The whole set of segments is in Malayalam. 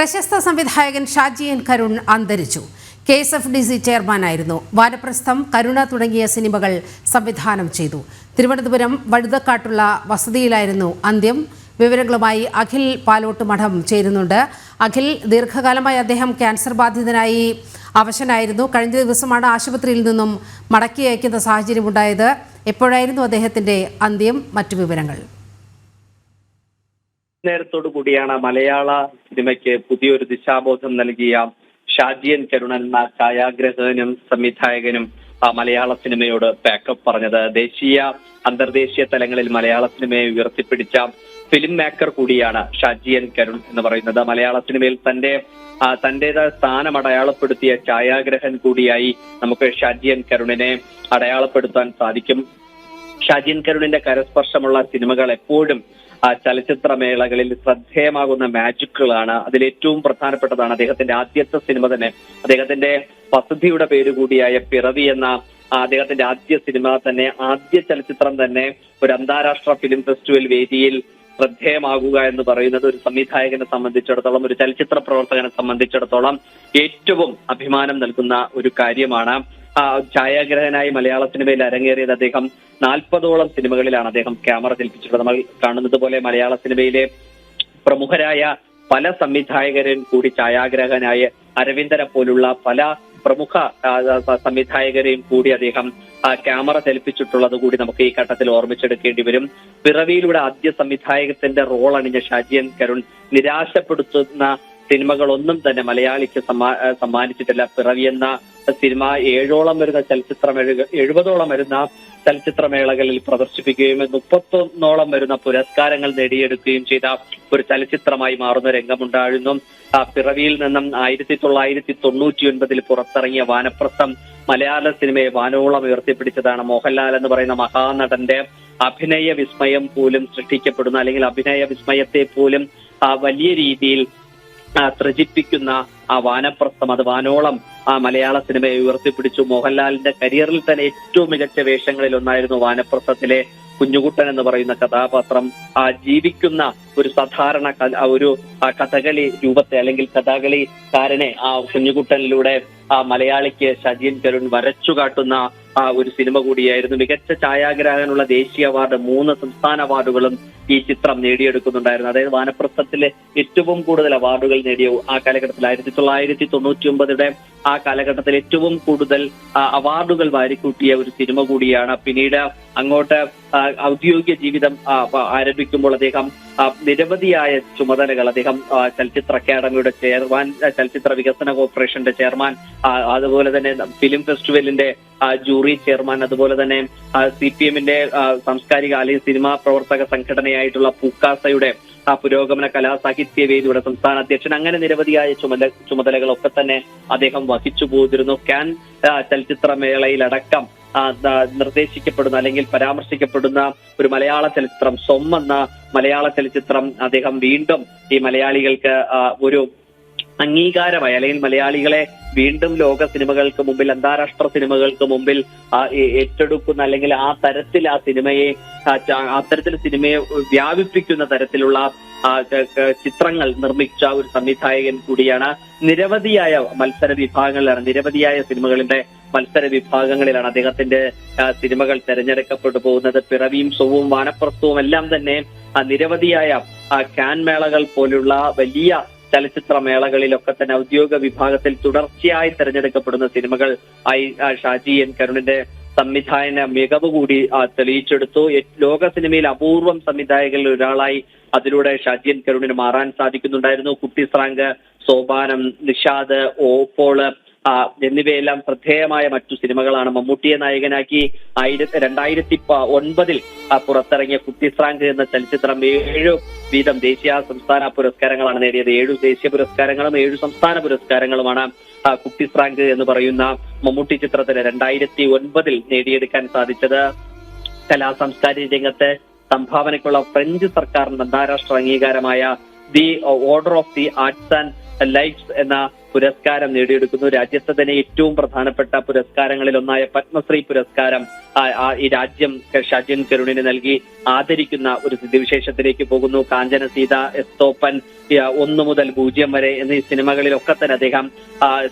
പ്രശസ്ത സംവിധായകൻ ഷാജി എൻ കരുൺ അന്തരിച്ചു. K S F D C ചെയർമാനായിരുന്നു. Vanaprastham Karuna തുടങ്ങിയ സിനിമകൾ സംവിധാനം ചെയ്തു. തിരുവനന്തപുരം വഴുതക്കാട്ടുള്ള വസതിയിലായിരുന്നു അന്ത്യം. വിവരങ്ങളുമായി അഖിൽ പാലോട്ട് മഠം ചേരുന്നുണ്ട്. അഖിൽ ദീർഘകാലമായി അദ്ദേഹം ക്യാൻസർ ബാധിതനായി അവശനായിരുന്നു. കഴിഞ്ഞ ദിവസമാണ് ആശുപത്രിയിൽ നിന്നും മടക്കി അയക്കുന്ന സാഹചര്യമുണ്ടായത്. എപ്പോഴായിരുന്നു അദ്ദേഹത്തിന്റെ അന്ത്യം? മറ്റു വിവരങ്ങൾ. നേരത്തോടു കൂടിയാണ് മലയാള സിനിമയ്ക്ക് പുതിയൊരു ദിശാബോധം നൽകിയ ഷാജിയൻ കരുണൻ എന്ന ഛായാഗ്രഹകനും സംവിധായകനും ആ, മലയാള സിനിമയോട് ബാക്കപ്പ് പറഞ്ഞത്. ദേശീയ അന്തർദേശീയ തലങ്ങളിൽ മലയാള സിനിമയെ ഉയർത്തിപ്പിടിച്ച ഫിലിം മേക്കർ കൂടിയാണ് ഷാജിയൻ കരുൺ എന്ന് പറയുന്നത്. മലയാള സിനിമയിൽ തന്റെ തന്റേതായ സ്ഥാനം അടയാളപ്പെടുത്തിയ ഛായാഗ്രഹൻ കൂടിയായി നമുക്ക് ഷാജിയൻ കരുണിനെ അടയാളപ്പെടുത്താൻ സാധിക്കും. ഷാജിൻ കരുണിന്റെ കരസ്പർശമുള്ള സിനിമകൾ എപ്പോഴും ആ ചലച്ചിത്രമേളകളിൽ ശ്രദ്ധേയമാകുന്ന മാജിക്കുകളാണ്. അതിൽ ഏറ്റവും പ്രധാനപ്പെട്ടതാണ് അദ്ദേഹത്തിന്റെ ആദ്യത്തെ സിനിമ തന്നെ. അദ്ദേഹത്തിന്റെ വസതിയുടെ പേരുകൂടിയായ പിറവി എന്ന അദ്ദേഹത്തിന്റെ ആദ്യ സിനിമ തന്നെ ആദ്യ ചലച്ചിത്രം തന്നെ ഒരു അന്താരാഷ്ട്ര ഫിലിം ഫെസ്റ്റിവൽ വേദിയിൽ ശ്രദ്ധേയമാകുക എന്ന് പറയുന്നത് ഒരു സംവിധായകനെ സംബന്ധിച്ചിടത്തോളം ഒരു ചലച്ചിത്ര പ്രവർത്തകനെ സംബന്ധിച്ചിടത്തോളം ഏറ്റവും അഭിമാനം നൽകുന്ന ഒരു കാര്യമാണ്. ഛായാഗ്രഹനായി മലയാള സിനിമയിൽ അരങ്ങേറിയത് അദ്ദേഹം. നാൽപ്പതോളം സിനിമകളിലാണ് അദ്ദേഹം ക്യാമറ ചലിപ്പിച്ചിട്ടുള്ളത് നമ്മൾ കാണുന്നത് പോലെ മലയാള സിനിമയിലെ പ്രമുഖരായ പല സംവിധായകരും കൂടി ഛായാഗ്രഹനായ അരവിന്ദനെ പോലുള്ള പല പ്രമുഖ ആ, ആ, സംവിധായകരെയും കൂടി അദ്ദേഹം ക്യാമറ ചലിപ്പിച്ചിട്ടുള്ളത് കൂടി നമുക്ക് ഈ ഘട്ടത്തിൽ ഓർമ്മിച്ചെടുക്കേണ്ടി വരും. പിറവിയിലൂടെ ആദ്യ സംവിധായകത്തിന്റെ റോൾ അണിഞ്ഞ ഷാജിയൻ കരുൺ നിരാശപ്പെടുത്തുന്ന സിനിമകളൊന്നും തന്നെ മലയാളിക്ക് സമ്മാ സമ്മാനിച്ചിട്ടില്ല. പിറവി എന്ന സിനിമ ഏഴോളം വരുന്ന ചലച്ചിത്ര എഴുപതോളം വരുന്ന ചലച്ചിത്രമേളകളിൽ പ്രദർശിപ്പിക്കുകയും മുപ്പത്തൊന്നോളം വരുന്ന പുരസ്കാരങ്ങൾ നേടിയെടുക്കുകയും ചെയ്ത ഒരു ചലച്ചിത്രമായി മാറുന്ന രംഗമുണ്ടായിരുന്നു. പിറവിയിൽ നിന്നും ആയിരത്തി തൊള്ളായിരത്തി തൊണ്ണൂറ്റി ഒൻപതിൽ പുറത്തിറങ്ങിയ വാനപ്രസ്ഥം മലയാള സിനിമയെ വാനോളം ഉയർത്തിപ്പിടിച്ചതാണ് മോഹൻലാൽ എന്ന് പറയുന്ന മഹാനടന്റെ അഭിനയ വിസ്മയം പോലും സൃഷ്ടിക്കപ്പെടുന്ന അല്ലെങ്കിൽ അഭിനയ വിസ്മയത്തെ പോലും വലിയ രീതിയിൽ ത്രജിപ്പിക്കുന്ന ആ വാനപ്രസ്ഥം അത് വാനോളം ആ മലയാള സിനിമയെ ഉയർത്തിപ്പിടിച്ചു. മോഹൻലാലിന്റെ കരിയറിൽ തന്നെ ഏറ്റവും മികച്ച വേഷങ്ങളിൽ ഒന്നായിരുന്നു വാനപ്രസ്ഥത്തിലെ കുഞ്ഞുകുട്ടൻ എന്ന് പറയുന്ന കഥാപാത്രം. ആ ജീവിക്കുന്ന ഒരു സാധാരണ ഒരു കഥകളി രൂപത്തെ അല്ലെങ്കിൽ കഥകളിക്കാരനെ ആ കുഞ്ഞുകുട്ടനിലൂടെ ആ മലയാളിക്ക് ഷജിയൻ കരുൺ വരച്ചു കാട്ടുന്ന ഒരു സിനിമ കൂടിയായിരുന്നു. മികച്ച ഛായാഗ്രാഹകനുള്ള ദേശീയ അവാർഡ് മൂന്ന് സംസ്ഥാന അവാർഡുകളും ഈ ചിത്രം നേടിയെടുക്കുന്നുണ്ടായിരുന്നു. അതായത് വാനപ്രസ്ഥത്തിലെ ഏറ്റവും കൂടുതൽ അവാർഡുകൾ നേടിയ ആ കാലഘട്ടത്തിൽ ആയിരത്തി തൊള്ളായിരത്തി തൊണ്ണൂറ്റി ഒമ്പതിയുടെ ആ കാലഘട്ടത്തിൽ ഏറ്റവും കൂടുതൽ അവാർഡുകൾ വാരിക്കൂട്ടിയ ഒരു സിനിമ കൂടിയാണ്. പിന്നീട് അങ്ങോട്ട് ഔദ്യോഗിക ജീവിതം ആരംഭിക്കുമ്പോൾ അദ്ദേഹം നിരവധിയായ ചുമതലകൾ അദ്ദേഹം ചലച്ചിത്ര അക്കാദമിയുടെ ചെയർമാൻ ചലച്ചിത്ര വികസന കോർപ്പറേഷന്റെ ചെയർമാൻ അതുപോലെ തന്നെ ഫിലിം ഫെസ്റ്റിവലിന്റെ ജൂറി ചെയർമാൻ അതുപോലെ തന്നെ സി പി എമ്മിന്റെ സാംസ്കാരിക അല്ലെങ്കിൽ സിനിമാ പ്രവർത്തക സംഘടനയായിട്ടുള്ള പൂക്കാസയുടെ ആ പുരോഗമന കലാ സാഹിത്യ വേദിയുടെ സംസ്ഥാന അധ്യക്ഷൻ. അങ്ങനെ നിരവധിയായ ചുമതല ചുമതലകളൊക്കെ തന്നെ അദ്ദേഹം വഹിച്ചു പോതിരുന്നു. ക്യാൻ ചലച്ചിത്ര ചലച്ചിത്രമേളയിലടക്കം നിർദ്ദേശിക്കപ്പെടുന്ന അല്ലെങ്കിൽ പരാമർശിക്കപ്പെടുന്ന ഒരു മലയാള ചലച്ചിത്രം സ്വം എന്ന മലയാള ചലച്ചിത്രം അദ്ദേഹം വീണ്ടും ഈ മലയാളികൾക്ക് ഒരു അംഗീകാരമായി അല്ലെങ്കിൽ മലയാളികളെ വീണ്ടും ലോക സിനിമകൾക്ക് മുമ്പിൽ അന്താരാഷ്ട്ര സിനിമകൾക്ക് മുമ്പിൽ ഏറ്റെടുക്കുന്ന അല്ലെങ്കിൽ ആ തരത്തിൽ ആ സിനിമയെ അത്തരത്തിൽ സിനിമയെ വ്യാപിപ്പിക്കുന്ന തരത്തിലുള്ള ചിത്രങ്ങൾ നിർമ്മിച്ച ഒരു സംവിധായകൻ കൂടിയാണ് നിരവധിയായ മത്സര വിഭാഗങ്ങളിലാണ് നിരവധിയായ സിനിമകളുടെ മത്സര വിഭാഗങ്ങളിലാണ് അദ്ദേഹത്തിന്റെ സിനിമകൾ തെരഞ്ഞെടുക്കപ്പെട്ടു പോകുന്നത്. പിറവിയും സൊവും വാനപ്രസ്ഥവും എല്ലാം തന്നെ നിരവധിയായ ക്യാൻ കാൻ മേളകൾ പോലുള്ള വലിയ ചലച്ചിത്ര മേളകളിലൊക്കെ തന്നെ ഔദ്യോഗിക വിഭാഗത്തിൽ തുടർച്ചയായി തിരഞ്ഞെടുക്കപ്പെടുന്ന സിനിമകൾ ഐ ഷാജി എൻ കരുണിന്റെ സംവിധായന മികവ് കൂടി തെളിയിച്ചെടുത്തു. ലോക സിനിമയിൽ അപൂർവം സംവിധായകരിൽ ഒരാളായി അതിലൂടെ ഷാജി എൻ കരുണിന് മാറാൻ സാധിക്കുന്നുണ്ടായിരുന്നു. കുട്ടി സ്രാങ്ക് സോപാനം നിഷാദ് ഓപ്പോൾ എന്നിവയെല്ലാം ശ്രദ്ധേയമായ മറ്റു സിനിമകളാണ്. മമ്മൂട്ടിയെ നായകനാക്കി ആയിരത്തി രണ്ടായിരത്തി ഒൻപതിൽ പുറത്തിറങ്ങിയ കുത്തിസ്രാങ്ക് എന്ന ചലച്ചിത്രം ഏഴു വീതം ദേശീയ സംസ്ഥാന പുരസ്കാരങ്ങളാണ് നേടിയത്. ഏഴു ദേശീയ പുരസ്കാരങ്ങളും ഏഴു സംസ്ഥാന പുരസ്കാരങ്ങളുമാണ് കുത്തിസ്രാങ്ക് എന്ന് പറയുന്ന മമ്മൂട്ടി ചിത്രത്തിന് രണ്ടായിരത്തി ഒൻപതിൽ നേടിയെടുക്കാൻ സാധിച്ചത്. കലാ സാംസ്കാരിക രംഗത്ത് സംഭാവനയ്ക്കുള്ള ഫ്രഞ്ച് സർക്കാരിന്റെ അന്താരാഷ്ട്ര അംഗീകാരമായ the order of the arts and lifes എന്ന പുരസ്കാരം നേടിയെടുക്കുന്നു. രാജ്യത്തെ തന്നെ ഏറ്റവും പ്രധാനപ്പെട്ട പുരസ്കാരങ്ങളിൽ ഒന്നായ പത്മശ്രീ പുരസ്കാരം ഈ രാജ്യം ഷജിൻ കരുണിന് നൽകി ആദരിക്കുന്ന ഒരു സ്ഥിതിവിശേഷത്തിലേക്ക് പോകുന്നു. കാഞ്ചന സീത എസ്തോപ്പൻ ഒന്ന് മുതൽ പൂജ്യം വരെ എന്നീ സിനിമകളിലൊക്കെ തന്നെ അദ്ദേഹം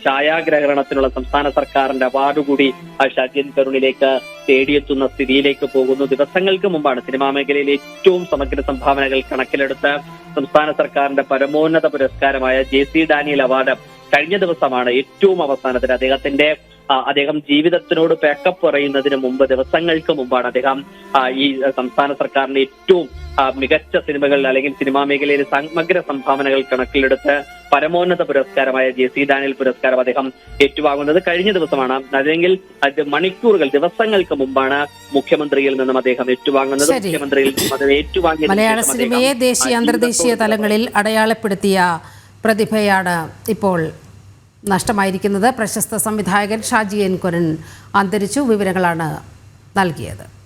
ഛായാഗ്രഹണത്തിനുള്ള സംസ്ഥാന സർക്കാരിന്റെ അവാർഡ് കൂടി ആ ഷാജിയൻ കരുണിലേക്ക് തേടിയെത്തുന്ന സ്ഥിതിയിലേക്ക് പോകുന്നു. ദിവസങ്ങൾക്ക് മുമ്പാണ് സിനിമാ മേഖലയിലെ ഏറ്റവും സമഗ്ര സംഭാവനകൾ കണക്കിലെടുത്ത് സംസ്ഥാന സർക്കാരിന്റെ പരമോന്നത പുരസ്കാരമായ ജെ സി ഡാനിയൽ അവാർഡ് കഴിഞ്ഞ ദിവസമാണ് ഏറ്റവും അവസാനത്തിൽ അദ്ദേഹത്തിന്റെ അദ്ദേഹം ജീവിതത്തിനോട് പേക്കപ്പ് പറയുന്നതിന് മുമ്പ് ദിവസങ്ങൾക്ക് മുമ്പാണ് അദ്ദേഹം ഈ സംസ്ഥാന സർക്കാരിന്റെ ഏറ്റവും മികച്ച സിനിമകളിൽ അല്ലെങ്കിൽ സിനിമാ മേഖലയിലെ സമഗ്ര സംഭാവനകൾ കണക്കിലെടുത്ത് പരമോന്നത പുരസ്കാരമായ ജെ സി ഡാനിയൽ പുരസ്കാരം അദ്ദേഹം ഏറ്റുവാങ്ങുന്നത് കഴിഞ്ഞ ദിവസമാണ് അല്ലെങ്കിൽ അത് മണിക്കൂറുകൾ ദിവസങ്ങൾക്ക് മുമ്പാണ് മുഖ്യമന്ത്രിയിൽ നിന്നും അദ്ദേഹം ഏറ്റുവാങ്ങുന്നത്. മുഖ്യമന്ത്രിയിൽ നിന്നും ഏറ്റുവാങ്ങിയ മലയാള സിനിമയെ ദേശീയ അന്തർദേശീയ തലങ്ങളിൽ അടയാളപ്പെടുത്തിയ പ്രതിഭയാണ് ഇപ്പോൾ നഷ്ടമായിരിക്കുന്നത് പ്രശസ്ത സംവിധായകൻ ഷാജി എൻ കുരൻ അന്തരിച്ചു. വിവരങ്ങളാണ് നൽകിയത്.